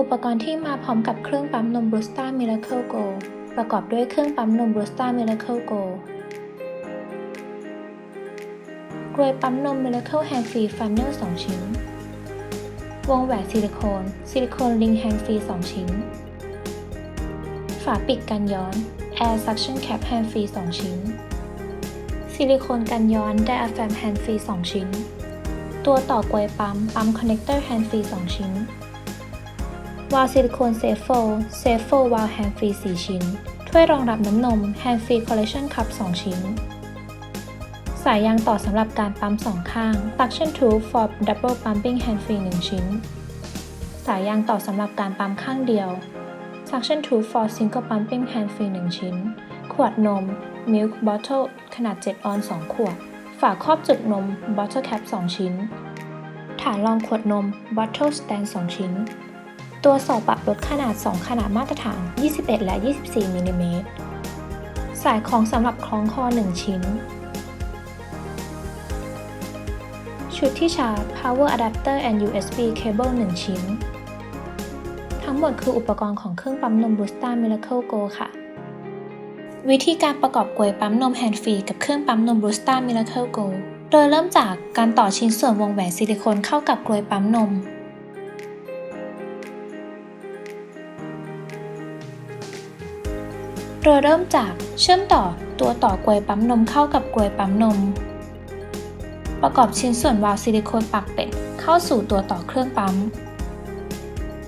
อุปกรณ์ที่มาพร้อมกับเครื่องปั๊มนมบรูสตามิราเคิลโกประกอบด้วยเครื่องปั๊มนมบรูสตามิราเคิลโกกรวยปั๊มนมมิราเคิลแฮงฟรีฟันเนลสองชิ้น วงแหวนซิลิโคนซิลิโคนลิงแฮงฟรีสองชิ้น ฝาปิดกันย้อน Air Suction Cap Hand Free 2 ชิ้น ซิลิโคนกันย้อน Diaphragm Hand Free 2 ชิ้น ตัวต่อกลวยปั๊ม ปั๊ม Connector Hand Free 2 ชิ้น วาลซิลิโคนเซฟโฟเซฟโฟวาลแฮนฟรี 4 ชิ้น ถ้วยรองรับน้ำนมแฮนฟรีคอลเลคชันคัพ 2 ชิ้น สายยางต่อสำหรับการปั๊ม 2 ข้าง suction tube for double pumping hand free 1 ชิ้น สายยางต่อสำหรับการปั๊มข้างเดียว suction tube for single pumping hand free 1 ชิ้น ขวดนม milk bottle ขนาด 7 ออน2ขวด ฝาครอบจุกนม bottle cap 2 ชิ้น ฐานรองขวดนม bottle stand 2 ชิ้น ตัวสอบปรับลดขนาด 2 ขนาดมาตรฐาน 21 และ 24มิลลิเมตรสายของสำหรับคล้องคอ 1 ชิ้น ชุดที่ชาร์จ power adapter and USB cable 1 ชิ้น ทั้งหมดคืออุปกรณ์ของเครื่องปั๊มนม Busta Miracle Go ค่ะ วิธีการประกอบกลวยปั๊มนมแฮนด์ฟรีกับเครื่องปั๊มนม Busta Miracle Go โดยเริ่มจากการต่อชิ้นส่วนวงแหวนซิลิโคนเข้ากับกลวยปั๊มนม โดยเริ่มจากเชื่อมต่อตัวต่อกลวยปั๊มนมเข้ากับกลวยปั๊มนม ประกอบชิ้นส่วนวาล์วซิลิโคนปากเป็ดเข้าสู่ตัวต่อเครื่องปั๊ม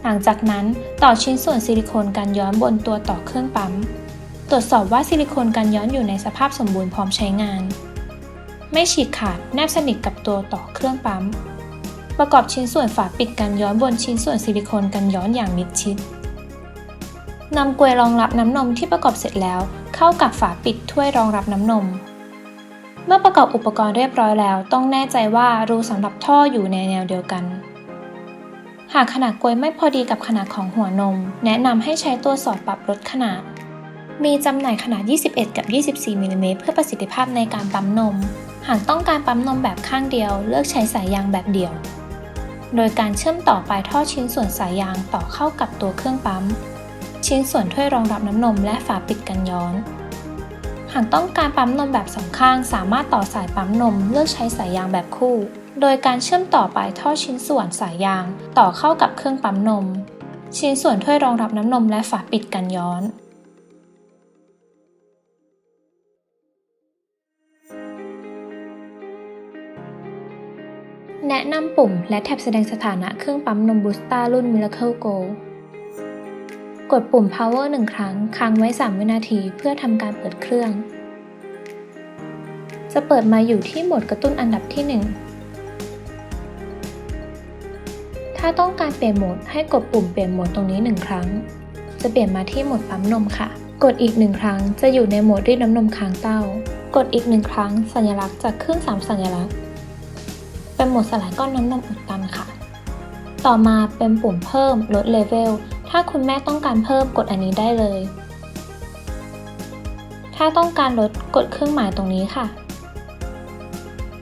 หลังจากนั้นต่อชิ้นส่วนซิลิโคนกันย้อนบนตัวต่อเครื่องปั๊ม ตรวจสอบว่าซิลิโคนกันย้อนอยู่ในสภาพสมบูรณ์พร้อมใช้งาน ไม่ฉีกขาดแนบสนิทกับตัวต่อเครื่องปั๊ม ประกอบชิ้นส่วนฝาปิดกันย้อนบนชิ้นส่วนซิลิโคนกันย้อนอย่างมิดชิด นำกลวยรองรับน้ำนมที่ประกอบเสร็จแล้ว เข้ากับฝาปิดถ้วยรองรับน้ำนม เมื่อประกอบอุปกรณ์เรียบร้อยแล้ว ต้องแน่ใจว่ารูสำหรับท่ออยู่ในแนวเดียวกัน หากขนาดกลวยไม่พอดีกับขนาดของหัวนม แนะนำให้ใช้ตัวสอดปรับลดขนาด มีจำหน่ายขนาด 21 กับ 24มิลลิเมตรเพื่อประสิทธิภาพในการปั๊มนม หากต้องการปั๊มนมแบบข้างเดียว เลือกใช้สายยางแบบเดี่ยว โดยการเชื่อมต่อปลายท่อชิ้นส่วนสายยางต่อเข้ากับตัวเครื่องปั๊ม ชิ้นส่วนถ้วยรองรับน้ำนมและฝาปิดกันย้อน หากต้องการปั๊มนมแบบสองข้าง สามารถต่อสายปั๊มนมเลือกใช้สายยางแบบคู่ โดยการเชื่อมต่อปลายท่อชิ้นส่วนสายยาง ต่อเข้ากับเครื่องปั๊มนม ชิ้นส่วนถ้วยรองรับน้ำนมและฝาปิดกันย้อนแนะนำปุ่มและแท็บแสดงสถานะเครื่องปั๊มนมบูสตารุ่น Miracle Go กดปุ่ม power 1ครั้งค้างไว้ 3 วินาทีเพื่อทำการเปิดเครื่อง จะเปิดมาอยู่ที่โหมดกระตุ้นอันดับที่ 1 ถ้าต้องการเปลี่ยนโหมดให้กดปุ่มเปลี่ยนโหมดตรงนี้ 1 ครั้ง จะเปลี่ยนมาที่โหมดปั๊มนมค่ะ กดอีก1ครั้งจะอยู่ในโหมดรีดน้ำนมค้างเต้า กดอีก1ครั้งสัญลักษณ์จากเครื่อง3สัญลักษณ์ เป็นโหมดสลายก้อนน้ำนมอุดตันค่ะ ต่อมาเป็นปุ่มเพิ่มลดเลเวล ถ้าคุณแม่ต้องการเพิ่มกดอันนี้ได้เลย ถ้าต้องการลดกดเครื่องหมายตรงนี้ค่ะ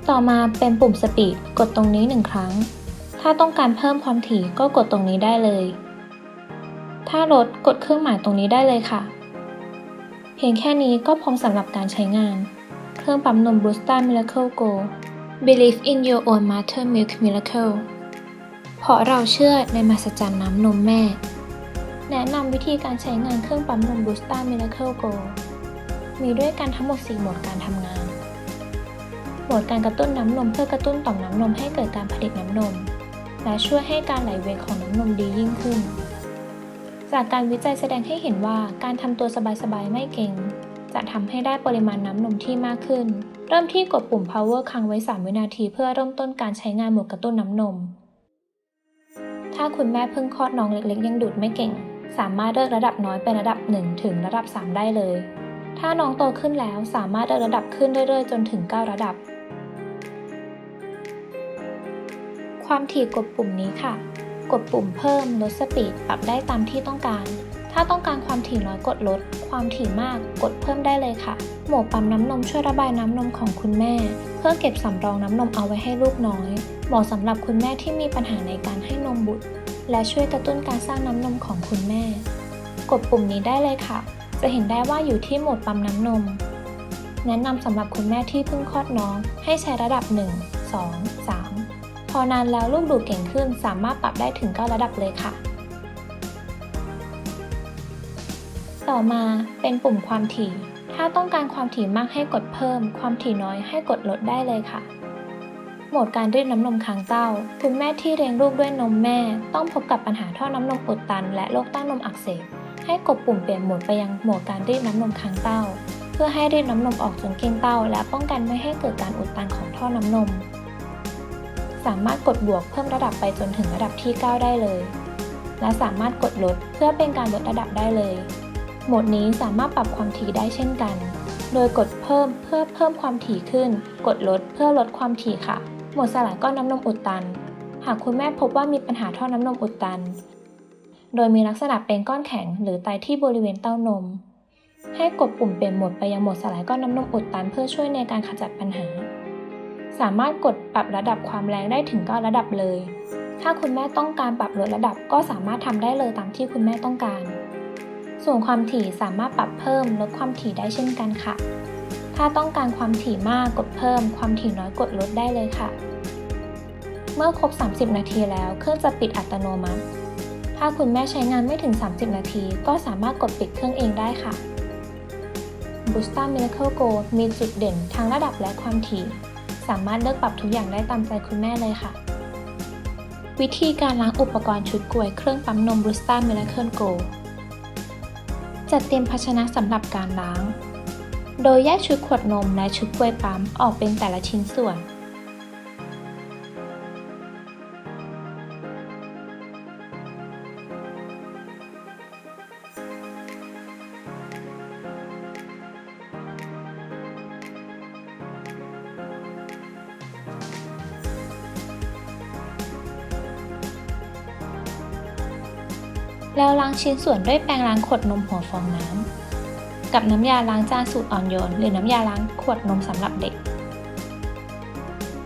ต่อมาเป็นปุ่มสปีดกดตรงนี้หนึ่งครั้ง ถ้าต้องการเพิ่มความถี่ก็กดตรงนี้ได้เลย ถ้าลดกดเครื่องหมายตรงนี้ได้เลยค่ะ เพียงแค่นี้ก็พร้อมสำหรับการใช้งาน เครื่องปั๊มนม Brusta Miracle Go Believe in your own mother milk miracle เพราะเราเชื่อในมหัศจรรย์น้ำนมแม่ แนะนำวิธีการใช้งานเครื่องปั๊มนม Brusta Miracle Go มีด้วยกันทั้งหมด 4 โหมดการทำงาน โหมดการกระตุ้นน้ำนมเพื่อกระตุ้นต่อมน้ำนมให้เกิดการผลิตน้ำนม และช่วยให้การไหลเวียนของน้ำนมดียิ่งขึ้น จากการวิจัยแสดงให้เห็นว่าการทำตัวสบายๆ ไม่เก่ง จะทำให้ได้ปริมาณน้ำนมที่มากขึ้น เริ่มที่กดปุ่ม power ค้างไว้ 3 วินาที เพื่อเริ่มต้นการใช้งานโหมดกระตุ้นน้ำนมถ้าคุณแม่เพิ่งคลอดน้องเล็กๆ ยังดูดไม่เก่ง สามารถเลือกระดับน้อยเป็นระดับ 1 ถึงระดับ 3 ได้เลย ถ้าน้องโตขึ้นแล้วสามารถเลือกระดับขึ้นเรื่อยๆ จนถึง 9 ระดับ ความถี่กดปุ่มนี้ค่ะ กดปุ่มเพิ่มลดสปีดปรับได้ตามที่ต้องการ ถ้าต้องการความถี่น้อยกดลด ความถี่มากกดเพิ่มได้เลยค่ะ หมดปั๊มน้ำนมช่วยระบายน้ำนมของคุณแม่ เพื่อเก็บสำรองน้ำนมเอาไว้ให้ลูกน้อย เหมาะสำหรับคุณแม่ที่มีปัญหาในการให้นมบุตร และช่วยกระตุ้นการสร้างน้ำนมของคุณแม่ กดปุ่มนี้ได้เลยค่ะ จะเห็นได้ว่าอยู่ที่โหมดปั๊มน้ำนม แนะนำสำหรับคุณแม่ที่เพิ่งคลอดน้อง ให้ใช้ระดับ 1 2 3 พอนานแล้วลูกดูดเก่งขึ้น สามารถปรับได้ถึง 9 ระดับเลยค่ะ ต่อมาเป็นปุ่มความถี่ ถ้าต้องการความถี่มากให้กดเพิ่ม ความถี่น้อยให้กดลดได้เลยค่ะ โหมดการรีดน้ำนมค้างเต้า คุณแม่ที่เลี้ยงลูกด้วยนมแม่ ต้องพบกับปัญหาท่อน้ำนมอุดตัน และโรคเต้านมอักเสบ ให้กดปุ่มเปลี่ยนโหมดไปยังโหมดการรีดน้ำนมค้างเต้า เพื่อให้รีดน้ำนมออกจนเกลี้ยงเต้า และป้องกันไม่ให้เกิดการอุดตันของท่อน้ำนม สามารถกดบวกเพิ่มระดับไปจนถึงระดับที่ 9 ได้เลย และสามารถกดลดเพื่อเป็นการลดระดับได้เลย โหมดนี้สามารถปรับความถี่ได้เช่นกัน โดยกดเพิ่มเพื่อเพิ่มความถี่ขึ้น กดลดเพื่อลดความถี่ค่ะ หมดสลายก้อนน้ำนมอุดตัน หากคุณแม่พบว่ามีปัญหาท่อน้ำนมอุดตัน โดยมีลักษณะเป็นก้อนแข็งหรือไตที่บริเวณเต้านม ให้กดปุ่มเปลี่ยนโหมดไปยังโหมดสลายก้อนน้ำนมอุดตัน เพื่อช่วยในการขจัดปัญหา สามารถกดปรับระดับความแรงได้ถึง 9 ระดับเลย ถ้าคุณแม่ต้องการปรับลดระดับก็สามารถทำได้เลยตามที่คุณแม่ต้องการ ส่วนความถี่สามารถปรับเพิ่มลดความถี่ได้เช่นกันค่ะถ้าต้องการความถี่มากกดเพิ่ม ความถี่น้อยกดลดได้เลยค่ะ เมื่อครบ 30 นาทีแล้วเครื่องจะปิดอัตโนมัติ ถ้าคุณแม่ใช้งานไม่ถึง 30 นาที ก็สามารถกดปิดเครื่องเองได้ค่ะ b o o s t a Miracle Go มีจุดเด่นทั้งระดับและความถี่ สามารถเลือกปรับทุกอย่างได้ตามใจคุณแม่เลยค่ะ วิธีการล้างอุปกรณ์ชุดกลวยเครื่องปั๊มนม b o o s t a Miracle Go จัดเตรียมภาชนะสำหรับการล้าง โดยแยกชุดขวดนมและชุดกลวยปั๊มออกเป็นแต่ละชิ้นส่วน แล้วล้างชิ้นส่วนด้วยแปรงล้างขวดนมหัวฟองน้ำ กับน้ำยาล้างจานสูตรอ่อนโยน หรือน้ำยาล้างขวดนมสำหรับเด็ก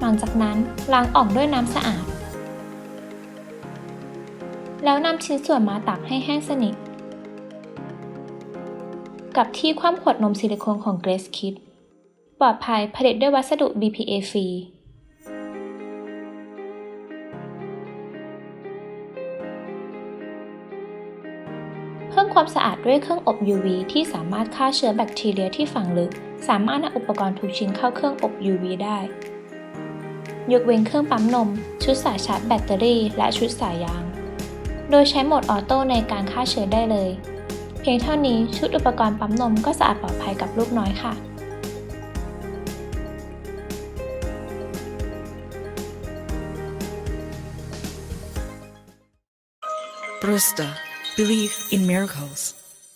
หลังจากนั้นล้างออกด้วยน้ำสะอาด แล้วนำชิ้นส่วนมาตากให้แห้งสนิท กับที่คว่ำขวดนมซิลิโคนของ Grace Kid ปลอดภัยผลิตด้วยวัสดุ BPA ฟรี เพิ่มความสะอาดด้วยเครื่องอบ UV ที่สามารถฆ่าเชื้อแบคทีเรียที่ฝังลึก สามารถนำอุปกรณ์ทุกชิ้นเข้าเครื่องอบ UV ได้ ยกเว้นเครื่องปั๊มนม ชุดสายชาร์จแบตเตอรี่ และชุดสายยาง โดยใช้โหมดออโต้ในการฆ่าเชื้อได้เลย เพียงเท่านี้ชุดอุปกรณ์ปั๊มนมก็สะอาดปลอดภัยกับลูกน้อยค่ะ Brusta, believe in miracles.